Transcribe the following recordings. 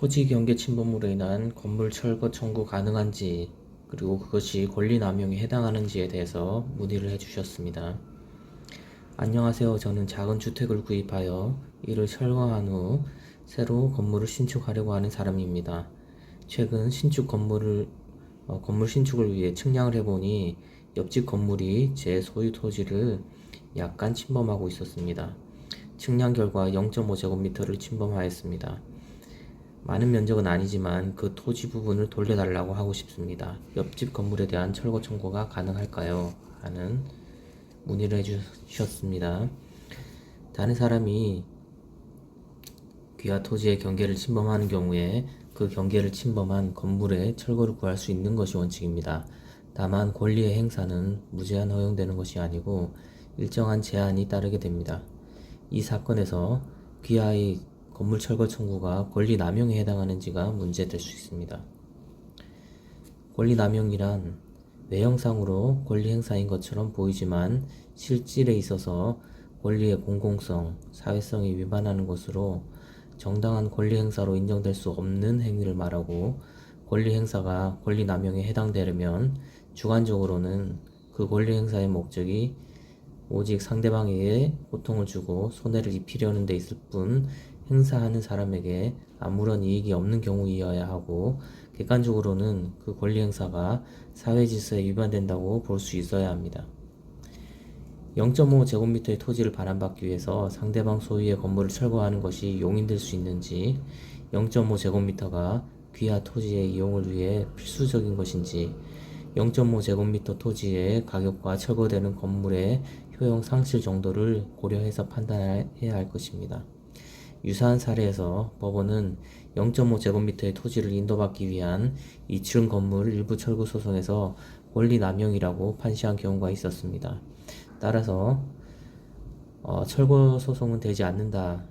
토지 경계 침범으로 인한 건물 철거 청구 가능한지 그리고 그것이 권리 남용에 해당하는지에 대해서 문의를 해주셨습니다. 안녕하세요. 저는 작은 주택을 구입하여 이를 철거한 후 새로 건물을 신축하려고 하는 사람입니다. 최근 신축 건물을 어, 건물 신축을 위해 측량을 해보니 옆집 건물이 제 소유 토지를 약간 침범하고 있었습니다. 측량 결과 0.5제곱미터를 침범하였습니다. 많은 면적은 아니지만 그 토지 부분을 돌려달라고 하고 싶습니다. 옆집 건물에 대한 철거 청구가 가능할까요? 하는 문의를 해주셨습니다. 다른 사람이 귀하 토지의 경계를 침범하는 경우에 그 경계를 침범한 건물의 철거를 구할 수 있는 것이 원칙입니다. 다만 권리의 행사는 무제한 허용되는 것이 아니고 일정한 제한이 따르게 됩니다. 이 사건에서 귀하의 건물 철거 청구가 권리 남용에 해당하는지가 문제될 수 있습니다. 권리 남용이란 외형상으로 권리 행사인 것처럼 보이지만 실질에 있어서 권리의 공공성, 사회성이 위반하는 것으로 정당한 권리 행사로 인정될 수 없는 행위를 말하고 권리 행사가 권리 남용에 해당되려면 주관적으로는 그 권리 행사의 목적이 오직 상대방에게 고통을 주고 손해를 입히려는 데 있을 뿐 행사하는 사람에게 아무런 이익이 없는 경우이어야 하고 객관적으로는 그 권리 행사가 사회 질서에 위반된다고 볼 수 있어야 합니다. 0.5 제곱미터의 토지를 반환받기 위해서 상대방 소유의 건물을 철거하는 것이 용인될 수 있는지 0.5 제곱미터가 귀하 토지의 이용을 위해 필수적인 것인지 0.5 제곱미터 토지의 가격과 철거되는 건물의 효용 상실 정도를 고려해서 판단해야 할 것입니다. 유사한 사례에서 법원은 0.5제곱미터의 토지를 인도받기 위한 2층 건물 일부 철거 소송에서 권리 남용이라고 판시한 경우가 있었습니다. 따라서 어, 철거 소송은 되지 않는다고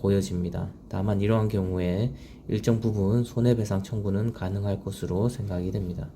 보여집니다. 다만 이러한 경우에 일정 부분 손해배상 청구는 가능할 것으로 생각이 됩니다.